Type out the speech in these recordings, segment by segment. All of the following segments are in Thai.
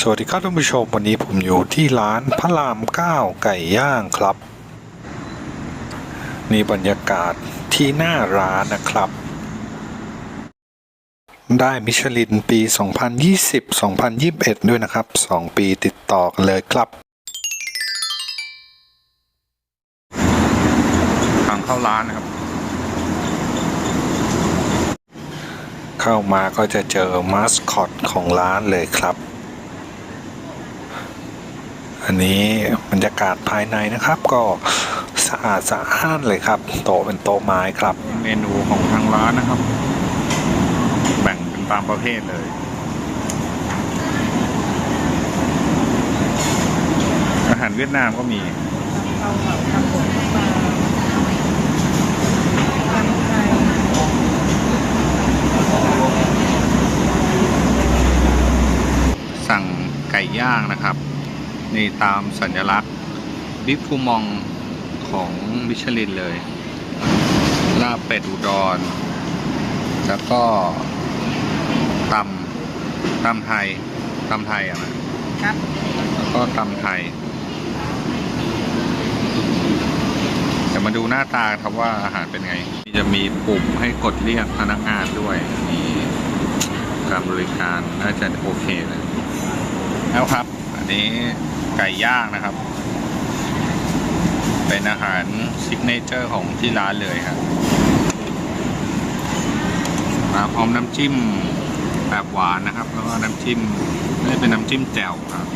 สวัสดีครับท่านผู้ชมวันนี้ผมอยู่ที่ร้านพระรามเก้าไก่ย่างครับ นี่บรรยากาศที่หน้าร้านนะครับ ได้มิชลินปี 2020-2021 ด้วยนะครับ 2 ปีติดต่อกันเลยครับทางเข้าร้านนะครับ เข้ามาก็จะเจอมาสคอตของร้านเลยครับ อันนี้บรรยากาศภายในนะครับ ก็สะอาดสะอ้านเลยครับ โต๊ะเป็นโต๊ะไม้ครับ เมนูของทางร้านนะครับ แบ่งเป็นตามประเภทเลย อาหารเวียดนามก็มีสั่งไก่ย่างนะครับ นี่ตามสัญลักษณ์บิ๊กฟูมองของมิชลินเลยลาบเป็ดอุดร แล้วก็ตำตำไทยตำไทยอะนะครับแล้วก็ตำไทยเดี๋ยวมาดูหน้าตาครับว่าอาหารเป็นไง จะมีปุ่มให้กดเรียกพนักงานด้วยมีการบริการน่าจะโอเคเลยแล้วครับ อันนี้ ไก่ย่างนะครับ เป็นอาหารซิกเนเจอร์ของที่ร้านเลยครับมาพร้อมน้ำจิ้มแบบหวานนะครับ แล้วก็น้ำจิ้มนี่เป็นน้ำจิ้มแจ่วครับ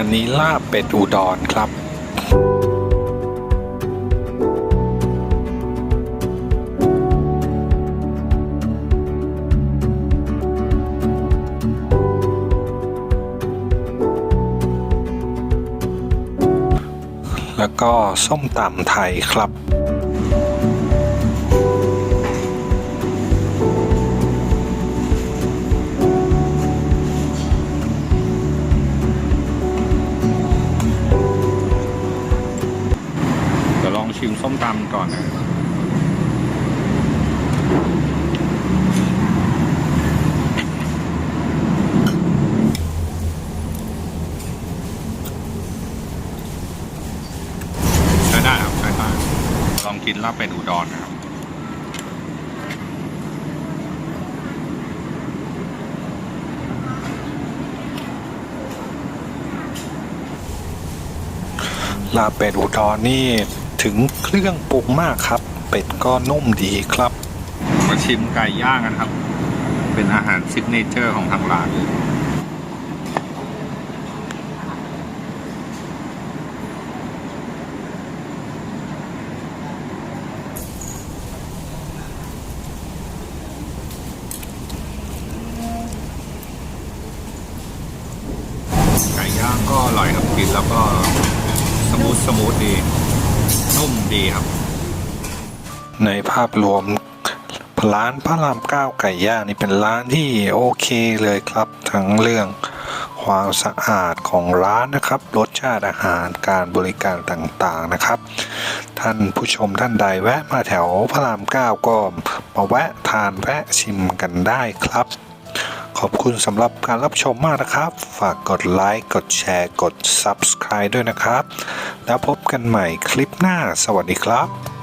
อันนี้ลาบเป็ดอุดรครับ แล้วก็ส้มตำไทยครับ เดี๋ยวลองชิมส้มตำก่อนนะใช้ได้ครับใช้ได้ลองกินลาบเป็ดอุดรนะครับลาบเป็ดอุดรนี่ ถึงเครื่องปรุงมากครับ เป็ดก็นุ่มดีครับ มาชิมไก่ย่างกันครับ เป็นอาหารซิกเนเจอร์ของทางร้านเลยไก่ย่างก็อร่อยครับกินแล้วก็สมูทสมูทดี นุ่มดีครับ ในภาพรวมร้านพระรามเก้าไก่ย่างนี่เป็นร้านที่โอเคเลยครับ ทั้งเรื่องความสะอาดของร้านนะครับรสชาติอาหารการบริการต่างๆนะครับ ท่านผู้ชมท่านใดแวะมาแถวพระรามเก้าก็มาแวะทานแวะชิมกันได้ครับ ขอบคุณสำหรับการรับชมมากนะครับ ฝากกดไลค์กดแชร์กด Subscribe ด้วยนะครับ แล้วพบกันใหม่คลิปหน้าสวัสดีครับ